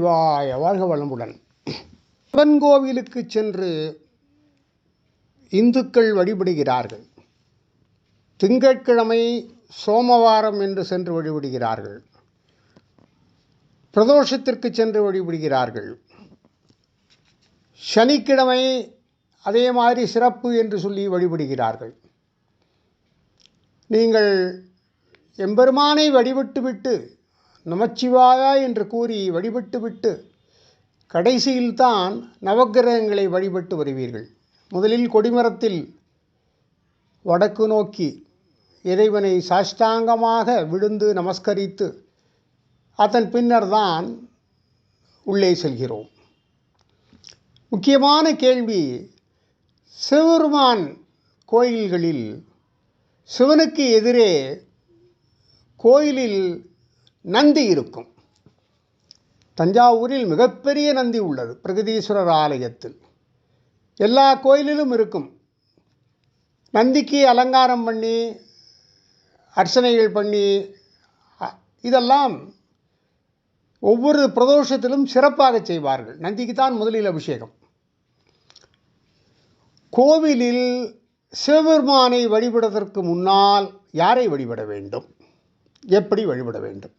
சிவாய வாழ்க வளமுடன். சிவன் கோவிலுக்கு சென்று இந்துக்கள் வழிபடுகிறார்கள். திங்கட்கிழமை சோமவாரம் என்று சென்று வழிபடுகிறார்கள். பிரதோஷத்திற்கு சென்று வழிபடுகிறார்கள். சனிக்கிழமை அதே மாதிரி சிறப்பு என்று சொல்லி வழிபடுகிறார்கள். நீங்கள் எம்பெருமானை வழிபட்டுவிட்டு நமச்சிவாயா என்று கூறி வழிபட்டுவிட்டு கடைசியில்தான் நவக்கிரகங்களை வழிபட்டு வருவீர்கள். முதலில் கொடிமரத்தில் வடக்கு நோக்கி இறைவனை சாஷ்டாங்கமாக விழுந்து நமஸ்கரித்து அதன் பின்னர் தான் உள்ளே செல்கிறோம். முக்கியமான கேள்வி சிவருமான் கோயில்களில் சிவனுக்கு எதிரே கோயிலில் நந்தி இருக்கும். தஞ்சாவூரில் மிகப்பெரிய நந்தி உள்ளது பிரகதீஸ்வரர் ஆலயத்தில். எல்லா கோயிலிலும் இருக்கும். நந்திக்கு அலங்காரம் பண்ணி அர்ச்சனைகள் பண்ணி இதெல்லாம் ஒவ்வொரு பிரதோஷத்திலும் சிறப்பாக செய்வார்கள். நந்திக்கு தான் முதலில் அபிஷேகம். கோவிலில் சிவபெருமானை வழிபடுவதற்கு முன்னால் யாரை வழிபட வேண்டும்? எப்படி வழிபட வேண்டும்?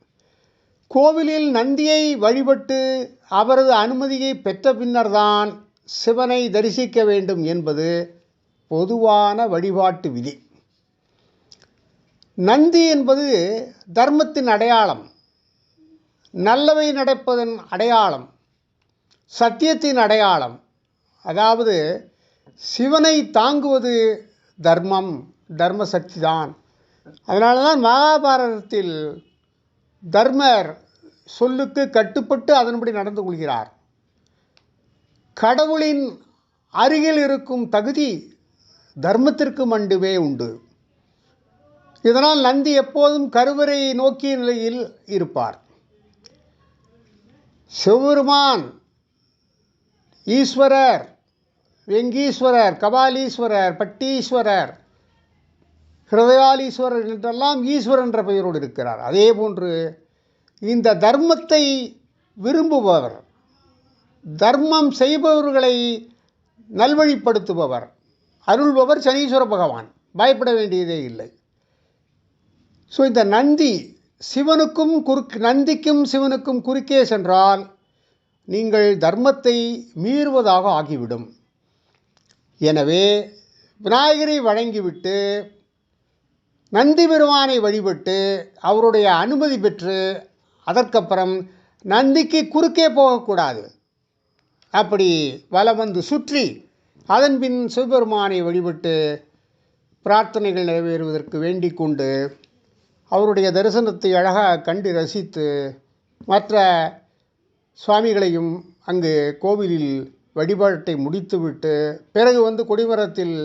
கோவிலில் நந்தியை வழிபட்டு அவரது அனுமதியை பெற்ற பின்னர்தான் சிவனை தரிசிக்க வேண்டும் என்பது பொதுவான வழிபாட்டு விதி. நந்தி என்பது தர்மத்தின் அடையாளம் நல்லவை நடப்பதன் அடையாளம் சத்தியத்தின் அடையாளம் அதாவது சிவனை தாங்குவது தர்மம் தர்ம சக்தி தான் அதனால தான் மகாபாரதத்தில் தர்மர் சொல்லுக்கு கட்டுப்பட்டு அதன்படி நடந்து கொள்கிறார். கடவுளின் அருகில் இருக்கும் தகுதி தர்மத்திற்கு மட்டுமே உண்டு. இதனால் நந்தி எப்போதும் கருவறையை நோக்கிய நிலையில் இருப்பார். சிவபெருமான் ஈஸ்வரர் வெங்கீஸ்வரர் கபாலீஸ்வரர் பட்டீஸ்வரர் ஹிருதயாலீஸ்வரர் என்றெல்லாம் ஈஸ்வரன் என்ற பெயரோடு இருக்கிறார். அதே போன்று இந்த தர்மத்தை விரும்புபவர் தர்மம் செய்பவர்களை நல்வழிப்படுத்துபவர் அருள்பவர் சனீஸ்வர பகவான். பயப்பட வேண்டியதே இல்லை. ஸோ இந்த நந்தி சிவனுக்கும் குறுக் நந்திக்கும் சிவனுக்கும் குறுக்கே சென்றால் நீங்கள் தர்மத்தை மீறுவதாக ஆகிவிடும். எனவே விநாயகரை வழங்கிவிட்டு நந்தி பெருமானை வழிபட்டு அவருடைய அனுமதி பெற்று அதற்கப்புறம் நந்திக்கு குறுக்கே போகக்கூடாது. அப்படி வலம் வந்து சுற்றி அதன் பின் சிவபெருமானை வழிபட்டு பிரார்த்தனைகள் நிறைவேறுவதற்கு வேண்டிக் கொண்டு அவருடைய தரிசனத்தை அழகாக கண்டு ரசித்து மற்ற சுவாமிகளையும் அங்கு கோவிலில் வழிபாட்டை முடித்துவிட்டு பிறகு வந்து கொடிமரத்தில்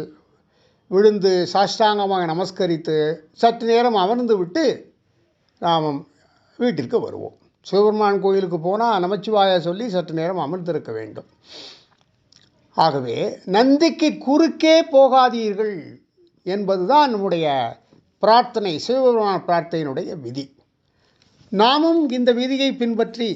விழுந்து சாஷ்டாங்கமாக நமஸ்கரித்து சற்று நேரம் அமர்ந்து விட்டு நாம் வீட்டிற்கு வருவோம். சிவபெருமான் கோயிலுக்கு போனால் நமச்சிவாய சொல்லி சற்று நேரம் அமர்ந்திருக்க வேண்டும். ஆகவே நந்திக்கு குறுக்கே போகாதீர்கள் என்பதுதான் நம்முடைய பிரார்த்தனை சிவபெருமான் பிரார்த்தனையினுடைய விதி. நாமும் இந்த விதியை பின்பற்றி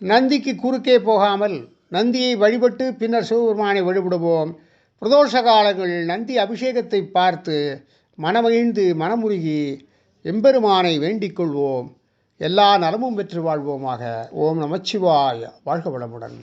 நந்திக்கு குறுக்கே போகாமல் நந்தியை வழிபட்டு பின்னர் சிவபெருமானை வழிபடுவோம். பிரதோஷ காலங்களில் நந்தி அபிஷேகத்தை பார்த்து மனமகிழ்ந்து மனமுருகி எம்பெருமானை வேண்டிக் கொள்வோம். எல்லா நலமும் பெற்று வாழ்வோமாக. ஓம் நமச்சிவாய. வாழ்க வளமுடன்.